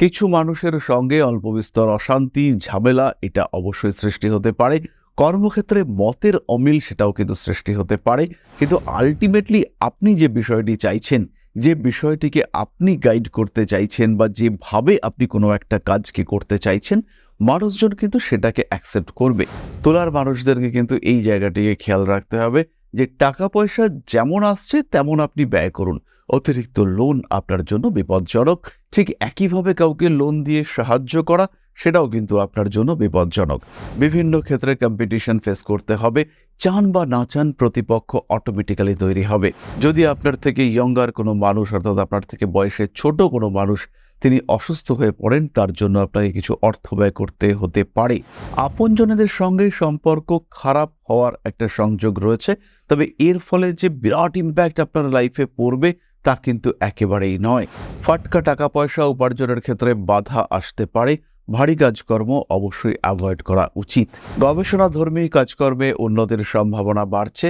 কিছু মানুষের সঙ্গে অল্প বিস্তর অশান্তি, ঝামেলা, এটা অবশ্যই সৃষ্টি হতে পারে। কর্মক্ষেত্রে মতের অমিল সেটাও কিন্তু সৃষ্টি হতে পারে। কিন্তু আলটিমেটলি আপনি যে বিষয়টি চাইছেন, যে বিষয়টিকে আপনি গাইড করতে চাইছেন বা যেভাবে আপনি কোনো একটা কাজকে করতে চাইছেন, মানুষজন কিন্তু সেটাকে অ্যাকসেপ্ট করবে। তোলার মানুষদেরকে কিন্তু এই জায়গাটিকে খেয়াল রাখতে হবে। যে টাকা পয়সা যেমন আসছে, তেমন আপনি ব্যয় করুন। অতিরিক্ত লোন আপনার জন্য বিপজ্জনক। ঠিক একইভাবে কাউকে লোন দিয়ে সাহায্য করা, সেটাও কিন্তু আপনার জন্য বিপজ্জনক। বিভিন্ন ক্ষেত্রে কম্পিটিশন ফেস করতে হবে। চান বা না চান প্রতিপক্ষ অটোমেটিক্যালি তৈরি হবে। যদি আপনার থেকে ইয়ঙ্গার কোনো মানুষ, অর্থাৎ আপনার থেকে বয়সে ছোট কোনো মানুষ তিনি অসুস্থ হয়ে পড়েন, তার জন্য আপনাকে কিছু অর্থ ব্যয় করতে হতে পারে। আপনজনেদের সঙ্গে সম্পর্ক খারাপ হওয়ার একটা সংযোগ রয়েছে, তবে এর ফলে যে বিরাট ইম্প্যাক্ট আপনার লাইফে পড়বে, তা কিন্তু একেবারেই নয়। ফাটকা টাকা পয়সা উপার্জনের ক্ষেত্রে বাধা আসতে পারে, ভারী কাজকর্ম অবশ্যই অ্যাভয়েড করা উচিত। গবেষণাধর্মী কাজকর্মে উন্নতির সম্ভাবনা বাড়ছে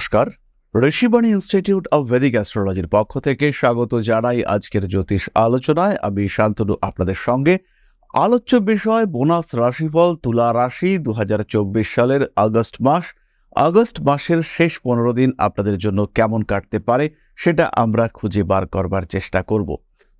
নমস্কার। ঋষিবাণী ইনস্টিটিউট অব ভেদিক অ্যাস্ট্রোলজির পক্ষ থেকে স্বাগত জানাই আজকের জ্যোতিষ আলোচনায়। আমি শান্তনু আপনাদের সঙ্গে। আলোচ্য বিষয়, বোনাস রাশিফল, তুলা রাশি দু সালের আগস্ট মাস। আগস্ট মাসের শেষ পনেরো দিন আপনাদের জন্য কেমন কাটতে পারে সেটা আমরা খুঁজে বার করবার চেষ্টা করব।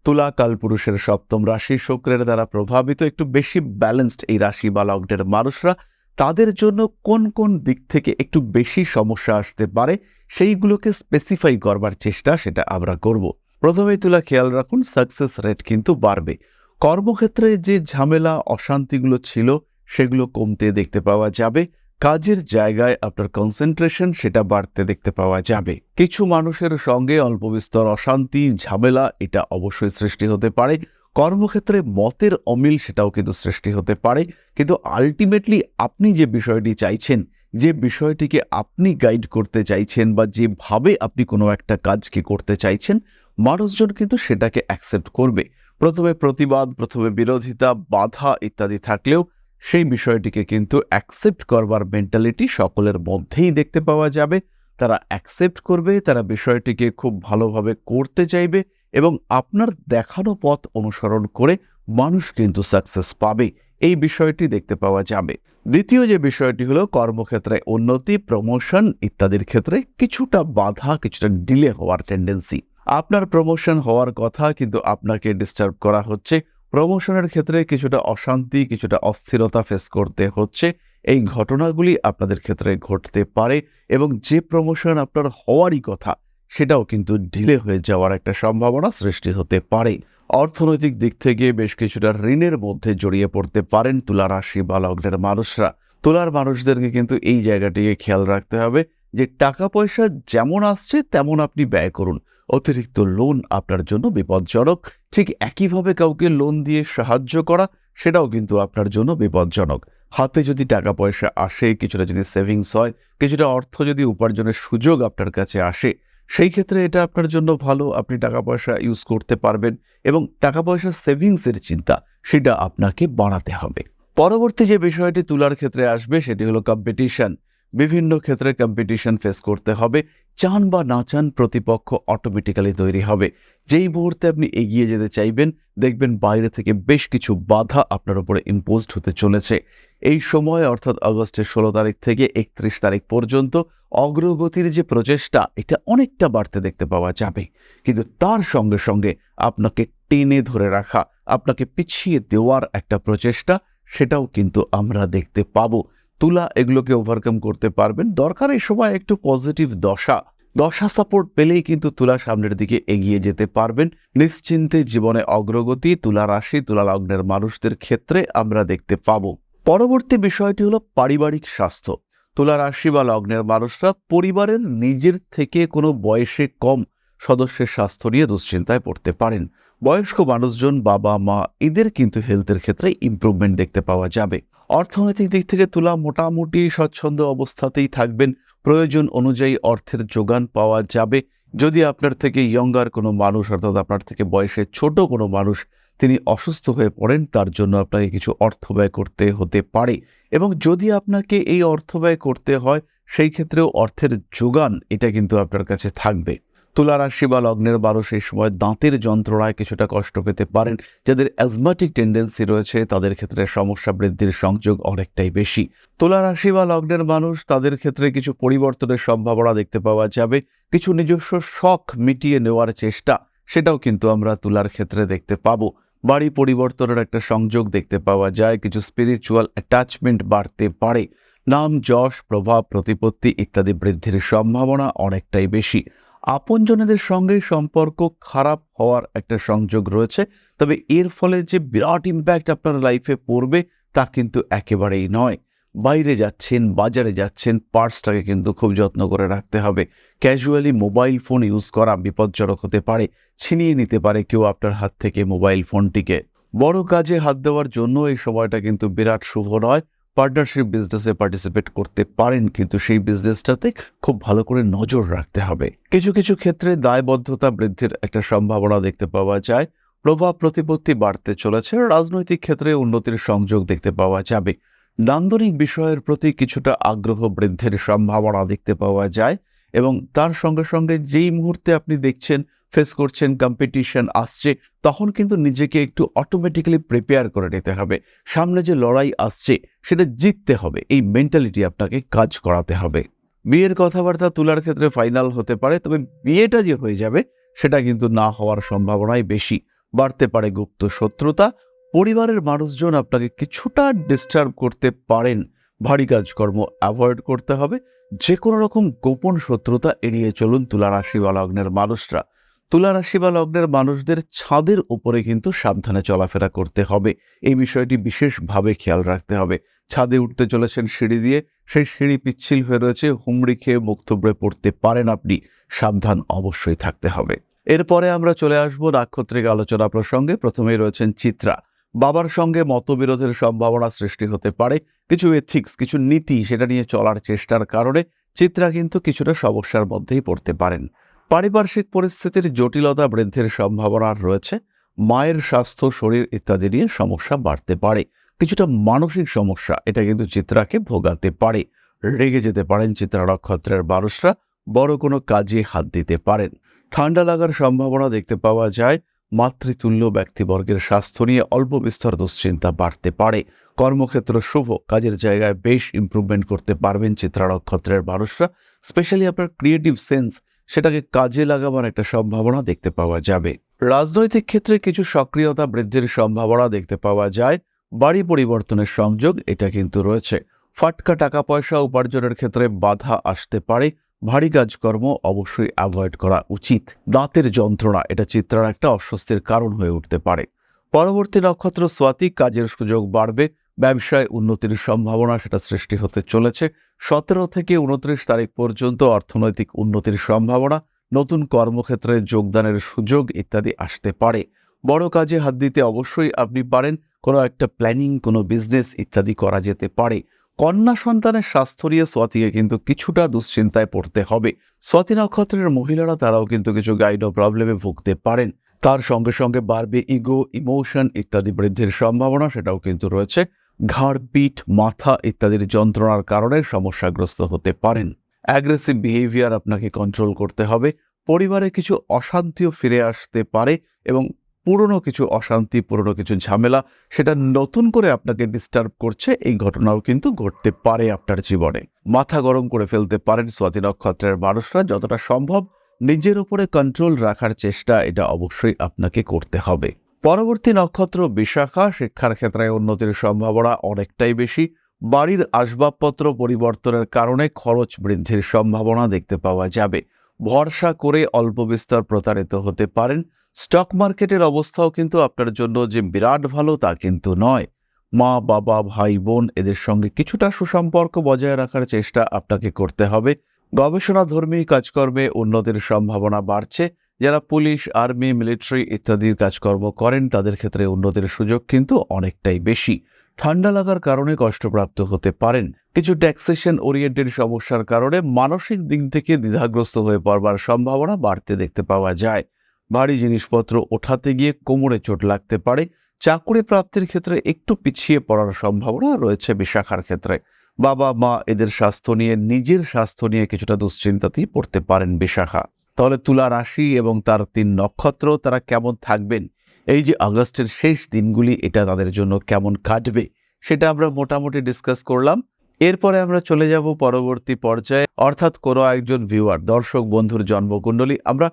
তুলা কালপুরুষের সপ্তম রাশি, শুক্রের দ্বারা প্রভাবিত, একটু বেশি ব্যালেন্সড এই রাশি বা লগ্নের মানুষরা তাদের জন্য কোন কোন দিক থেকে একটু বেশি সমস্যা আসতে পারে, সেইগুলোকে স্পেসিফাই করবার চেষ্টা সেটা আমরা করব। প্রথমেই তুলা খেয়াল রাখুন সাকসেস রেট কিন্তু বাড়বে। কর্মক্ষেত্রে যে ঝামেলা, অশান্তিগুলো ছিল, সেগুলো কমতে দেখতে পাওয়া যাবে। কাজের জায়গায় আপনার কনসেন্ট্রেশন সেটা বাড়তে দেখতে পাওয়া যাবে। কিছু মানুষের সঙ্গে অল্প বিস্তর অশান্তি, ঝামেলা, এটা অবশ্যই সৃষ্টি হতে পারে। কর্মক্ষেত্রে মতের অমিল সেটাও কিন্তু সৃষ্টি হতে পারে। কিন্তু আলটিমেটলি আপনি যে বিষয়টি চাইছেন, যে বিষয়টিকে আপনি গাইড করতে চাইছেন বা যেভাবে আপনি কোনো একটা কাজকে করতে চাইছেন, মানুষজন কিন্তু সেটাকে অ্যাকসেপ্ট করবে। প্রথমে প্রতিবাদ, প্রথমে বিরোধিতা, বাধা ইত্যাদি থাকলেও সেই বিষয়টিকে কিন্তু অ্যাকসেপ্ট করবার মেন্টালিটি সকলের মধ্যেই দেখতে পাওয়া যাবে। তারা অ্যাকসেপ্ট করবে, তারা বিষয়টিকে খুব ভালোভাবে করতে চাইবে। এবং আপনার দেখানো পথ অনুসরণ করে মানুষ কিন্তু সাকসেস পাবে। এই বিষয়টি দেখতে পাওয়া যাবে। দ্বিতীয় যে বিষয়টি হলো কর্মক্ষেত্রে উন্নতি প্রমোশন ইত্যাদির ক্ষেত্রে কিছুটা বাধা, কিছুটা ডিলে হওয়ার টেন্ডেন্সি আপনার প্রমোশন হওয়ার কথা কিন্তু আপনাকে ডিস্টার্ব করা হচ্ছে। প্রমোশনের ক্ষেত্রে কিছুটা অশান্তি, কিছুটা অস্থিরতা ফেস করতে হচ্ছে। এই ঘটনাগুলি আপনাদের ক্ষেত্রে ঘটতে পারে এবং যে প্রমোশন আপনার হওয়ারই কথা সেটাও কিন্তু ঢিলে হয়ে যাওয়ার একটা সম্ভাবনা সৃষ্টি হতে পারে। অর্থনৈতিক দিক থেকে বেশ কিছুটা ঋণের মধ্যে জড়িয়ে পড়তে পারেন তুলা রাশি বা লগ্নের মানুষরা। তুলার মানুষদেরকে কিন্তু এই জায়গাটিকে খেয়াল রাখতে হবে যে টাকা পয়সা যেমন আসছে তেমন আপনি ব্যয় করুন। অতিরিক্ত লোন আপনার জন্য বিপজ্জনক। ঠিক একইভাবে কাউকে লোন দিয়ে সাহায্য করা, সেটাও কিন্তু আপনার জন্য বিপজ্জনক। হাতে যদি টাকা পয়সা আসে, কিছুটা যদি সেভিংস হয়, কিছুটা অর্থ যদি উপার্জনের সুযোগ আপনার কাছে আসে সেই ক্ষেত্রে এটা আপনার জন্য ভালো, আপনি টাকা পয়সা ইউজ করতে পারবেন এবং টাকা পয়সা সেভিংসের চিন্তা সেটা আপনাকে বাড়াতে হবে। পরবর্তী যে বিষয়টি তুলার ক্ষেত্রে আসবে সেটি হলো কম্পিটিশন বিভিন্ন ক্ষেত্রে কম্পিটিশন ফেস করতে হবে, চান বা না চান প্রতিপক্ষ অটোমেটিক্যালি তৈরি হবে। যেই মুহূর্তে আপনি এগিয়ে যেতে চাইবেন, দেখবেন বাইরে থেকে বেশ কিছু বাধা আপনার উপরে ইম্পোজড হতে চলেছে। এই সময়, অর্থাৎ আগস্টের ষোলো তারিখ থেকে একত্রিশ তারিখ পর্যন্ত অগ্রগতির যে প্রচেষ্টা, এটা অনেকটা বাড়তে দেখতে পাওয়া যাবে। কিন্তু তার সঙ্গে সঙ্গে আপনাকে টেনে ধরে রাখা, আপনাকে পিছিয়ে দেওয়ার একটা প্রচেষ্টা, সেটাও কিন্তু আমরা দেখতে পাবো। তুলা, এগুলোকে ওভারকাম করতে পারবেন। দরকার এই সময় একটু পজিটিভ দশা। দশা সাপোর্ট পেলেই কিন্তু তুলা সামনের দিকে এগিয়ে যেতে পারবেন। নিশ্চিন্তে জীবনে অগ্রগতি, তুলা রাশি, তুলা লগ্নের মানুষদের ক্ষেত্রে আমরা দেখতে পাবো। পরবর্তী বিষয়টি হলো পারিবারিক স্বাস্থ্য। তুলা রাশি বা লগ্নের মানুষরা পরিবারের নিজের থেকে কোনো বয়সে কম সদস্যের স্বাস্থ্য নিয়ে দুশ্চিন্তায় পড়তে পারেন। বয়স্ক মানুষজন বাবা, মা এদের কিন্তু হেলথের ক্ষেত্রে ইমপ্রুভমেন্ট দেখতে পাওয়া যাবে। অর্থনৈতিক দিক থেকে তুলা মোটামুটি স্বচ্ছন্দ অবস্থাতেই থাকবেন। প্রয়োজন অনুযায়ী অর্থের যোগান পাওয়া যাবে। যদি আপনার থেকে ইয়ঙ্গার কোনো মানুষ অর্থাৎ আপনার থেকে বয়সে ছোট কোনো মানুষ তিনি অসুস্থ হয়ে পড়েন, তার জন্য আপনাকে কিছু অর্থ ব্যয় করতে হতে পারে। এবং যদি আপনাকে এই অর্থ ব্যয় করতে হয়, সেই ক্ষেত্রেও অর্থের যোগান এটা কিন্তু আপনার কাছে থাকবে। তুলা রাশি বা লগ্নের মানুষ সেই সময় দাঁতের যন্ত্রণায় কিছুটা কষ্ট পেতে পারেন। যাদের অ্যাজমাটিক টেন্ডেন্সি রয়েছে, তাদের ক্ষেত্রে সমস্যা বৃদ্ধির সংযোগ অনেকটাই বেশি। তুলা রাশি বা লগ্নের মানুষ, তাদের ক্ষেত্রে কিছু পরিবর্তনের সম্ভাবনা দেখতে পাওয়া যাবে। কিছু নিজস্ব শখ মিটিয়ে নেওয়ার চেষ্টা, সেটাও কিন্তু আমরা তুলার ক্ষেত্রে দেখতে পাবো। বাড়ি পরিবর্তনের একটা সংযোগ দেখতে পাওয়া যায়। কিছু স্পিরিচুয়াল অ্যাটাচমেন্ট বাড়তে পারে। নাম, যশ, প্রভাব, প্রতিপত্তি ইত্যাদি বৃদ্ধির সম্ভাবনা অনেকটাই বেশি। আপনজনেদের সঙ্গে সম্পর্ক খারাপ হওয়ার একটা সংযোগ রয়েছে। তবে এর ফলে যে বিরাট ইম্প্যাক্ট আপনার লাইফে পড়বে তা কিন্তু একেবারেই নয়। বাইরে যাচ্ছেন, বাজারে যাচ্ছেন, পার্সটাকে কিন্তু খুব যত্ন করে রাখতে হবে। ক্যাজুয়ালি মোবাইল ফোন ইউজ করা বিপজ্জনক হতে পারে, ছিনিয়ে নিতে পারে কেউ আপনার হাত থেকে মোবাইল ফোনটিকে। বড় কাজে হাত দেওয়ার জন্য এই সময়টা কিন্তু বিরাট শুভ নয়। পার্টনারশিপ বিজনেসে পার্টিসিপেট করতে পারেন, কিন্তু সেই বিজনেসটাতে খুব ভালো করে নজর রাখতে হবে। কিছু কিছু ক্ষেত্রে দায়বদ্ধতা বৃদ্ধির একটা সম্ভাবনা দেখতে পাওয়া যায়। প্রভাব, প্রতিপত্তি বাড়তে চলেছে। রাজনৈতিক ক্ষেত্রে উন্নতির সংযোগ দেখতে পাওয়া যাবে। নান্দনিক বিষয়ের প্রতি কিছুটা আগ্রহ বৃদ্ধির সম্ভাবনা দেখতে পাওয়া যায় এবং তার সঙ্গে সঙ্গে যেই মুহূর্তে আপনি দেখছেন ফেস করছেন কম্পিটিশন আসছে, তখন কিন্তু নিজেকে একটু অটোমেটিক্যালি প্রিপেয়ার করে নিতে হবে। সামনে যে লড়াই আসছে, সেটা জিততে হবে। এই মেন্টালিটি আপনাকে কাজ করাতে হবে। বিয়ের কথাবার্তা তোলার ক্ষেত্রে ফাইনাল হতে পারে, তবে বিয়েটা যে হয়ে যাবে, সেটা কিন্তু না হওয়ার সম্ভাবনাই বেশি। বাড়তে পারে গুপ্ত শত্রুতা পরিবারের মানুষজন আপনাকে কিছুটা ডিস্টার্ব করতে পারেন। ভারী কাজকর্ম অ্যাভয়েড করতে হবে। যে কোনো রকম গোপন শত্রুতা এড়িয়ে চলুন তুলা রাশি বা লগ্নের মানুষরা। তুলা রাশি বা লগ্নের মানুষদের ছাদের উপরে কিন্তু সাবধানে চলাফেরা করতে হবে। এই বিষয়টি বিশেষভাবে খেয়াল রাখতে হবে। ছাদে উঠতে চলেছেন সিঁড়ি দিয়ে, সেই সিঁড়ি পিচ্ছিল হয়ে রয়েছে, হুমড়ি খেয়ে মুখ থুবড়ে পড়তে পারেন আপনি। সাবধান অবশ্যই থাকতে হবে। এরপরে আমরা চলে আসব নাক্ষত্রিক আলোচনা প্রসঙ্গে। প্রথমেই রয়েছেন চিত্রা। বাবার সঙ্গে মতবিরোধের সম্ভাবনা সৃষ্টি হতে পারে। কিছু এথিক্স কিছু নীতি সেটা নিয়ে চলার চেষ্টার কারণে চিত্রা কিন্তু কিছুটা সমস্যার মধ্যেই পড়তে পারেন। পারিপার্শ্বিক পরিস্থিতির জটিলতা বৃদ্ধির সম্ভাবনা রয়েছে। মায়ের স্বাস্থ্য, শরীর ইত্যাদি নিয়ে সমস্যা বাড়তে পারে। কিছুটা মানসিক সমস্যা, এটা কিন্তু চিত্রাকে ভোগাতে পারে। রেগে যেতে পারেন চিত্রা নক্ষত্রের মানুষরা, বড় কোনো কাজে হাত দিতে পারেন। ঠান্ডা লাগার সম্ভাবনা দেখতে পাওয়া যায়। মাতৃতুল্য ব্যক্তিবর্গের স্বাস্থ্য নিয়ে অল্প বিস্তর দুশ্চিন্তা বাড়তে পারে। কর্মক্ষেত্র শুভ, কাজের জায়গায় বেশ ইমপ্রুভমেন্ট করতে পারবেন চিত্রা নক্ষত্রের মানুষরা। স্পেশালি আপনার ক্রিয়েটিভ সেন্স সেটাকে কাজে লাগাবার একটা সম্ভাবনা দেখতে পাওয়া যাবে। রাজনৈতিক ক্ষেত্রে কিছু সক্রিয়তা বৃদ্ধির সম্ভাবনা দেখতে পাওয়া যায়। বাড়ি পরিবর্তনের সংযোগ, এটা কিন্তু রয়েছে। ফাটকা টাকা পয়সা উপার্জনের ক্ষেত্রে বাধা আসতে পারে। ভারী কাজকর্ম অবশ্যই অ্যাভয়েড করা উচিত। দাঁতের যন্ত্রণা, এটা চিত্রার একটা অস্বস্তির কারণ হয়ে উঠতে পারে। পরবর্তী নক্ষত্র স্বাতি, কাজের সুযোগ বাড়বে, ব্যবসায় উন্নতির সম্ভাবনা সেটা সৃষ্টি হতে চলেছে। সতেরো থেকে উনত্রিশ তারিখ পর্যন্ত অর্থনৈতিক উন্নতির সম্ভাবনা, নতুন কর্মক্ষেত্রে যোগদানের সুযোগ ইত্যাদি আসতে পারে। বড় কাজে হাত দিতে অবশ্যই আপনি পারেন, কোনো একটা প্ল্যানিং, কোনো বিজনেস ইত্যাদি করা যেতে পারে। কন্যা সন্তানের স্বাস্থ্য নিয়ে স্বাতিকে কিন্তু কিছুটা দুশ্চিন্তায় পড়তে হবে। স্বাতি নক্ষত্রের মহিলারা তারাও কিন্তু কিছু গাইড প্রবলেমে ভুগতে পারেন। তার সঙ্গে সঙ্গে বাড়বে ইগো ইমোশন ইত্যাদি বৃদ্ধির সম্ভাবনা সেটাও কিন্তু রয়েছে। ঘাড় পিঠ মাথা ইত্যাদির যন্ত্রণার কারণে সমস্যাগ্রস্ত হতে পারেন। অ্যাগ্রেসিভ বিহেভিয়ার আপনাকে কন্ট্রোল করতে হবে। পরিবারে কিছু অশান্তিও ফিরে আসতে পারে এবং পুরনো কিছু অশান্তি, পুরনো কিছু ঝামেলা, সেটা নতুন করে আপনাকে ডিস্টার্ব করছে, এই ঘটনাও কিন্তু ঘটতে পারে আপনার জীবনে। মাথা গরম করে ফেলতে পারেন স্বাতি নক্ষত্রের মানুষরা, যতটা সম্ভব নিজের উপরে কন্ট্রোল রাখার চেষ্টা, এটা অবশ্যই আপনাকে করতে হবে। পরবর্তী নক্ষত্র বিশাখা, শিক্ষার ক্ষেত্রে উন্নতির সম্ভাবনা অনেকটাই বেশি। বাড়ির আসবাবপত্র পরিবর্তনের কারণে খরচ বৃদ্ধির সম্ভাবনা দেখতে পাওয়া যাবে। ভরসা করে অল্প বিস্তর প্রতারিত হতে পারেন স্টক মার্কেটের অবস্থাও কিন্তু আপনার জন্য যে বিরাট ভালো তা কিন্তু নয়। মা, বাবা, ভাই, বোন এদের সঙ্গে কিছুটা সুসম্পর্ক বজায় রাখার চেষ্টা আপনাকে করতে হবে। গবেষণাধর্মী কাজকর্মে উন্নতির সম্ভাবনা বাড়ছে। যারা পুলিশ, আর্মি, মিলিটারি ইত্যাদির কাজকর্ম করেন, তাদের ক্ষেত্রে উন্নতির সুযোগ কিন্তু অনেকটাই বেশি। ঠান্ডা লাগার কারণে কষ্টপ্রাপ্ত হতে পারেন। কিছু ট্যাক্সেশন ওরিয়েন্টেড সমস্যার কারণে মানসিক দিক থেকে দ্বিধাগ্রস্ত হয়ে পড়বার সম্ভাবনা বাড়তে দেখতে পাওয়া যায়। ভারী জিনিসপত্র ওঠাতে গিয়ে কোমরে চোট লাগতে পারে, চাকুরি প্রাপ্তির ক্ষেত্রে একটু পিছিয়ে পড়ার সম্ভাবনা রয়েছে বিশাখার ক্ষেত্রে। বাবা, মা এদের স্বাস্থ্য নিয়ে, নিজের স্বাস্থ্য নিয়ে কিছুটা দুশ্চিন্তাতেই পড়তে পারেন বিশাখা। তাহলে তুলা রাশি এবং তার তিন নক্ষত্র তারা কেমন থাকবেন? এই যে আগস্টের শেষ দিনগুলি, এটা তাদের জন্য কেমন কাটবে, সেটা আমরা মোটামুটি ডিসকাস করলাম। এরপরে আমরা চলে যাব পরবর্তী পর্যায়ে, অর্থাৎ কোনো একজন ভিউয়ার, দর্শক, বন্ধুর জন্মকুণ্ডলী, আমরা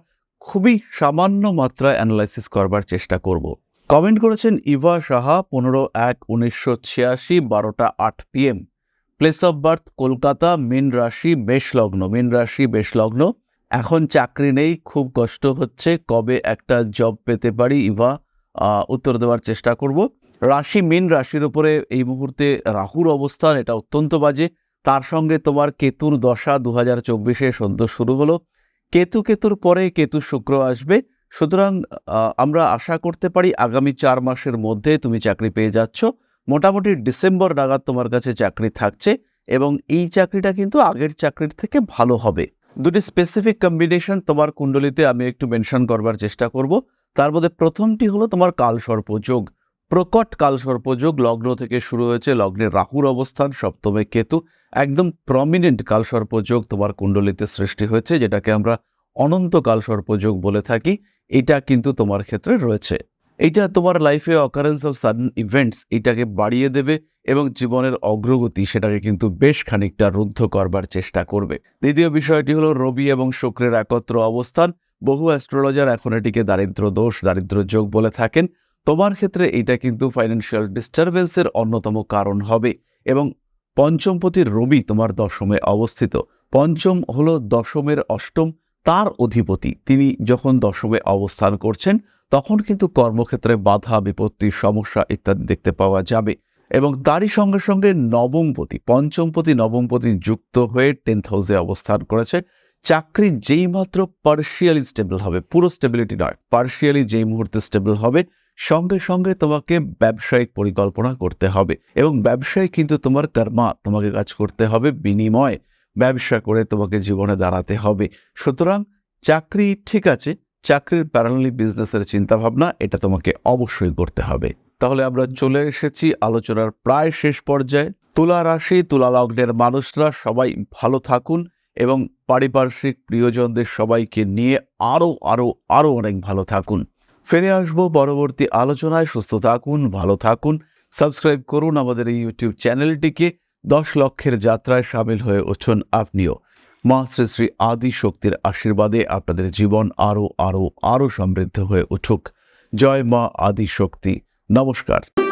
খুবই সামান্য মাত্রায় অ্যানালাইসিস করবার চেষ্টা করব। কমেন্ট করেছেন ইভা সাহা, পনেরো এক উনিশশো ছিয়াশি, বারোটা আট PM place of birth Kolkata, মিন রাশি বেশ লগ্ন মিন রাশি বেশ লগ্ন এখন চাকরি নেই, খুব কষ্ট হচ্ছে। কবে একটা জব পেতে পারি? ইভা উত্তর দেওয়ার চেষ্টা করব। রাশি, মিন রাশির উপরে এই মুহূর্তে রাহুর অবস্থান, এটা অত্যন্ত বাজে। তার সঙ্গে তোমার কেতুর দশা দু হাজার চব্বিশে সদ্য শুরু হলো। কেতু কেতুর পরে কেতু শুক্র আসবে। সুতরাং আমরা আশা করতে পারি আগামী চার মাসের মধ্যে তুমি চাকরি পেয়ে যাচ্ছ। মোটামুটি ডিসেম্বর নাগাদ তোমার কাছে চাকরি থাকছে এবং এই চাকরিটা কিন্তু আগের চাকরির থেকে ভালো হবে। দুটি স্পেসিফিক কম্বিনেশন তোমার কুণ্ডলিতে আমি একটু মেনশন করবার চেষ্টা করব। তার মধ্যে প্রথমটি হলো তোমার কালসর্প যোগ। প্রকট কালসর্পযোগ লগ্ন থেকে শুরু হয়েছে। লগ্নের রাহুর অবস্থান, সপ্তমে কেতু। একদম প্রমিনেন্ট কালসর্পযোগ তোমার কুণ্ডলিতে সৃষ্টি হয়েছে, যেটাকে আমরা অনন্ত কাল সর্পযোগ বলে থাকি। এটা কিন্তু তোমার ক্ষেত্রে রয়েছে। এইটা তোমার লাইফে অকারেন্স অফ সাডেন ইভেন্টস এটাকে বাড়িয়ে দেবে এবং জীবনের অগ্রগতি সেটাকে কিন্তু বেশ খানিকটা রুদ্ধ করবার চেষ্টা করবে। দ্বিতীয় বিষয়টি হলো রবি এবং শুক্রের একত্র অবস্থান। বহু অ্যাস্ট্রোলজার এখন এটিকে দারিদ্র দোষ, দারিদ্র যোগ বলে থাকেন। তোমার ক্ষেত্রে এটা কিন্তু ফাইন্যান্সিয়াল ডিস্টারবেন্সের অন্যতম কারণ হবে এবং পঞ্চমপতির রবি তোমার দশমে অবস্থিত। পঞ্চম হলো দশমের অষ্টম, তার অধিপতি। তিনি যখন দশমে অবস্থান করছেন, তখন কিন্তু কর্মক্ষেত্রে বাধা, বিপত্তি, সমস্যা ইত্যাদি দেখতে পাওয়া যাবে এবং তারই সঙ্গে সঙ্গে নবমপতি, পঞ্চমপতি, নবমপতি যুক্ত হয়ে টেন্থ হাউসে অবস্থান করেছে। চাকরি যেই মাত্র পার্শিয়ালি স্টেবল হবে, পুরো স্টেবিলিটি নয় পার্শিয়ালি যেই মুহূর্তে স্টেবল হবে সঙ্গে সঙ্গে তোমাকে ব্যবসায়িক পরিকল্পনা করতে হবে। এবং ব্যবসায় কিন্তু তোমার কর্মা, তোমাকে কাজ করতে হবে বিনিময়। ব্যবসা করে তোমাকে জীবনে দাঁড়াতে হবে। সুতরাং চাকরি ঠিক আছে, চাকরির প্যারালি বিজনেসের চিন্তাভাবনা এটা তোমাকে অবশ্যই করতে হবে। তাহলে আমরা চলে এসেছি আলোচনার প্রায় শেষ পর্যায়ে। তুলা রাশি, তুলা লগ্নের মানুষরা সবাই ভালো থাকুন এবং পারিপার্শ্বিক প্রিয়জনদের সবাইকে নিয়ে আরও আরও আরও অনেক ভালো থাকুন। ফিরে আসব পরবর্তী আলোচনায়। সুস্থ থাকুন, ভালো থাকুন। সাবস্ক্রাইব করুন আমাদের এই ইউটিউব চ্যানেলটিকে। দশ লক্ষের যাত্রায় সামিল হয়ে উঠুন আপনিও। মা শ্রী শ্রী আদি শক্তির আশীর্বাদে আপনাদের জীবন আরও আরও আরও সমৃদ্ধ হয়ে উঠুক। জয় মা আদি শক্তি। নমস্কার।